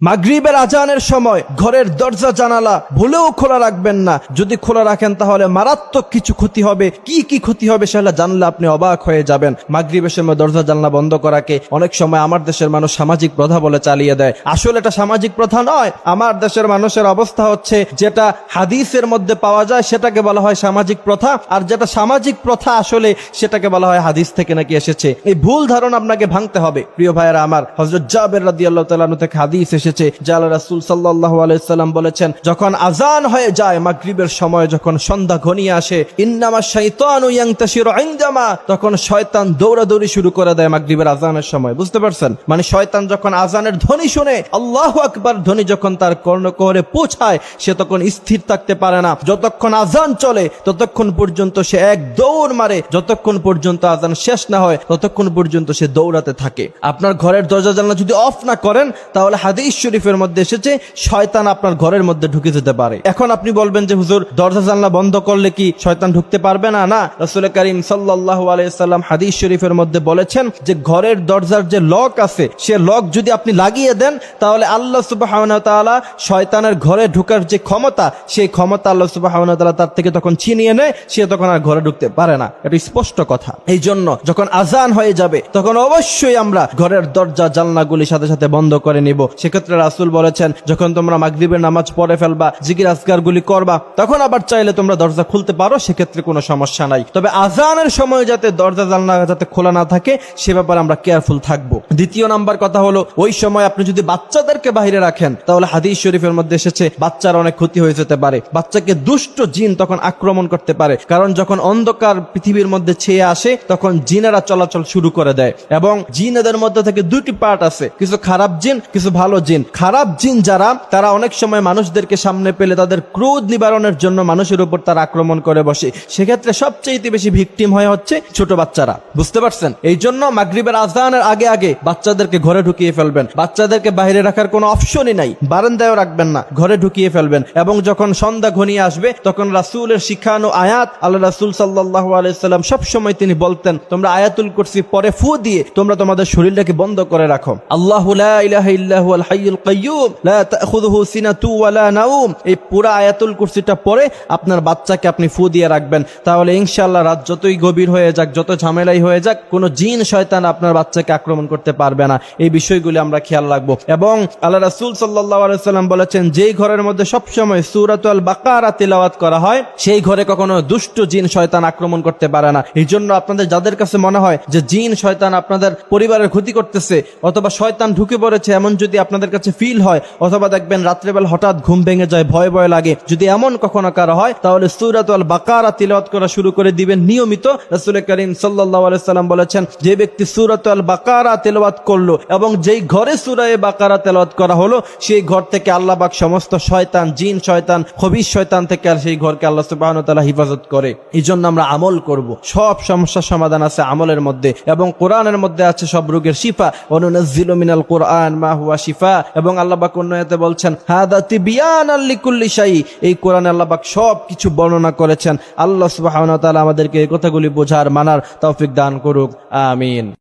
মাগরিবের আজানের সময় ঘরের দরজা জানালা ভুলেও খোলা রাখবেন না। যদি খোলা রাখেন তাহলে মারাত্মক কিছু ক্ষতি হবে। কি কি ক্ষতি হবে সেটা জানলে আপনি অবাক হয়ে যাবেন। মাগরিবের সময় দরজা জানলা বন্ধ করাকে অনেক সময় আমার দেশের মানুষ সামাজিক প্রথা বলে চালিয়ে দেয়। আসলে এটা সামাজিক প্রথা নয়। আমার দেশের মানুষের অবস্থা হচ্ছে যেটা হাদিসের মধ্যে পাওয়া যায় সেটাকে বলা হয় সামাজিক প্রথা। আর যেটা সামাজিক প্রথা আসলে সেটাকে বলা হয় হাদিস থেকে নাকি এসেছে। এই ভুল ধারণা আপনাকে ভাঙতে হবে। প্রিয় ভাইয়েরা আমার হজরত জাবের রাদি আল্লাহ থেকে হাদিস এসেছে জাল রাসুল সাল্লাহ আলাইসাল্লাম বলেছেন, যখন আজান হয়ে যায়, মাগরিবের সময় যখন সন্ধ্যা ঘনিয়ে আসে ইন্নামা শৈতান তখন শয়তান দৌড়াদৌড়ি শুরু করে দেয় মাগরিবের আজানের সময়। বুঝতে পারছেন? মানে শয়তান যখন আজানের ধ্বনি শুনে, আল্লাহ আকবার ধ্বনি যখন তার কর্ণকোহরে পৌঁছায়, সে তখন স্থির থাকতে পারে না। যতক্ষণ আজান চলে, ততক্ষণ পর্যন্ত সে এক দৌড় মারে, যতক্ষণ পর্যন্ত আজান শেষ না হয়, ততক্ষণ পর্যন্ত সে দৌড়াতে থাকে। আপনার ঘরের দরজা জানলা যদি অফ না করেন, তাহলে হাদিস শরীফের মধ্যে এসেছে, শয়তান আপনার ঘরের মধ্যে ঢুকে যেতে পারে। এখন আপনি বলবেন যে, হুজুর, দরজা জানলা বন্ধ করলে কি শয়তান ঢুকতে পারবে না? না, রসুল করিম সাল্লাহ আলাইসাল্লাম হাদিস শরীফের মধ্যে বলেছেন যে, ঘরের দরজার যে লক আছে, সে লক যদি আপনি লাগিয়ে দেন, তাহলে আল্লাহ সুবাহ শয়তানের ঘরে ঢুকার যে ক্ষমতা, সেই ক্ষমতা আল্লাহ সুবাহ তার থেকে তখন ছিনিয়ে নেয়, সে তখন আর ঘরে ঢুকতে পারে না। এটা স্পষ্ট কথা। এই জন্য যখন আজান হয়ে যাবে, তখন অবশ্যই আমরা ঘরের দরজা জানলাগুলি সাথে সাথে বন্ধ করে নিব। সেক্ষেত্রে রাসুল বলেছেন, যখন তোমরা মাগরিবের নামাজ পড়ে ফেলবা, জিকির আজগার গুলি করবা, তখন আবার চাইলে তোমরা দরজা খুলতে পারো, সেক্ষেত্রে কোনো সমস্যা নাই। তবে আজানের সময় যাতে দরজা, জানলা যাতে খোলা না থাকে, সে ব্যাপারে আমরা কেয়ারফুল থাকব। দ্বিতীয় নাম্বার কথা হলো, ওই সময় আপনি যদি বাচ্চাদেরকে বাইরে রাখেন, তাহলে হাদিস শরীফের মধ্যে এসেছে, বাচ্চার অনেক ক্ষতি হয়ে যেতে পারে। বাচ্চাকে দুষ্ট জিন তখন আক্রমণ করতে পারে, কারণ যখন অন্ধকার পৃথিবীর মধ্যে ছেয়ে আসে, তখন জিনেরা চলাচল শুরু করে দেয়। এবং জিনেদের মধ্যে থেকে দুটি পার্ট আছে, কিছু খারাপ জিন, কিছু ভালো জিন। খারাপ জিন যারা, তারা অনেক সময় মানুষদেরকে সামনে পেলে তাদের ক্রোধ নিবারণের জন্য মানুষের উপর তারা আক্রমণ করে বসে। সেক্ষেত্রে সবচেয়ে বেশি ভিকটিম হয়ে হচ্ছে ছোট বাচ্চারা। বুঝতে পারছেন? এই জন্য মাগরিবের আজানের আগে আগে বাচ্চাদেরকে ঘরে ঢুকিয়ে ফেলবেন। বাচ্চাদেরকে বাইরে রাখার কোনো অপশনই নাই। বারান্দায়ও রাখবেন না, ঘরে ঢুকিয়ে ফেলবেন। এবং যখন সন্ধ্যা ঘনিয়ে আসবে, তখন রাসুলের শিখানো আয়াত, আল্লাহ রাসুল সাল্লাহ আলাইসাল্লাম সবসময় তিনি বলতেন, তোমরা আয়াতুল কুরসি পরে ফু দিয়ে তোমরা তোমাদের শরীরটাকে বন্ধ করে রাখো। আল্লাহ ইলাহা ইল্লাহু আপনার বাচ্চাকে আপনি ফু দিয়ে রাখবেন। তাহলে রাত যতই গভীর হয়ে যাক, যত ঝামেলাই হয়ে যাক জিন, শয়তান আপনার বাচ্চাকে আক্রমণ করতে পারবে না। এই বিষয়গুলি আমরা খেয়াল রাখব। এবং আল্লাহ সাল্লাম বলেছেন, যেই ঘরের মধ্যে সবসময় সূরাতুল বাকারা তিলাওয়াত করা হয়, সেই ঘরে কখনো দুষ্ট জিন, শয়তান আক্রমণ করতে পারে না। এই জন্য আপনাদের যাদের কাছে মনে হয় যে জিন, শয়তান আপনাদের পরিবারের ক্ষতি করতেছে, অথবা শয়তান ঢুকে পড়েছে, এমন যদি আপনাদের ফিল হয়, অথবা দেখবেন রাত্রেবেলা হঠাৎ ঘুম ভেঙে যায়, ভয় ভয় লাগে। যদি এমন কখনো কারও হয়, তাহলে সুরাতুল বাকারা তিলাওয়াত করা শুরু করে দিবেন। নিয়মিত রাসূল করিম সাল্লাল্লাহু আলাইহি সাল্লাম বলেছেন, যে ব্যক্তি সুরাতুল বাকারা তেলাওয়াত করল এবং যেই ঘরে সূরায়ে বাকারা তেলাওয়াত করা হলো, সেই ঘর থেকে আল্লাহ পাক সমস্ত শয়তান, জিন শয়তান খবিস শয়তান থেকে আর সেই ঘরকে আল্লাহ সুবহানাহু ওয়া তাআলা হিফাজত করে। এই জন্য আমরা আমল করব। সব সমস্যার সমাধান আছে আমলের মধ্যে এবং কোরআনের মধ্যে আছে সব রোগের শিফা। অনুনাজ্জিলু মিনাল কোরআন মা হুয়া শিফা। এবং আল্লাহবাক অন্য আয়াতে বলছেন, হাদা বিয়ান আল্লিকুল্লি সাই এই কোরআনে আল্লাহবাক সব কিছু বর্ণনা করেছেন। আল্লাহ সুবাহ ওয়া আমাদেরকে এই কথাগুলি বোঝার, মানার তৌফিক দান করুক। আমিন।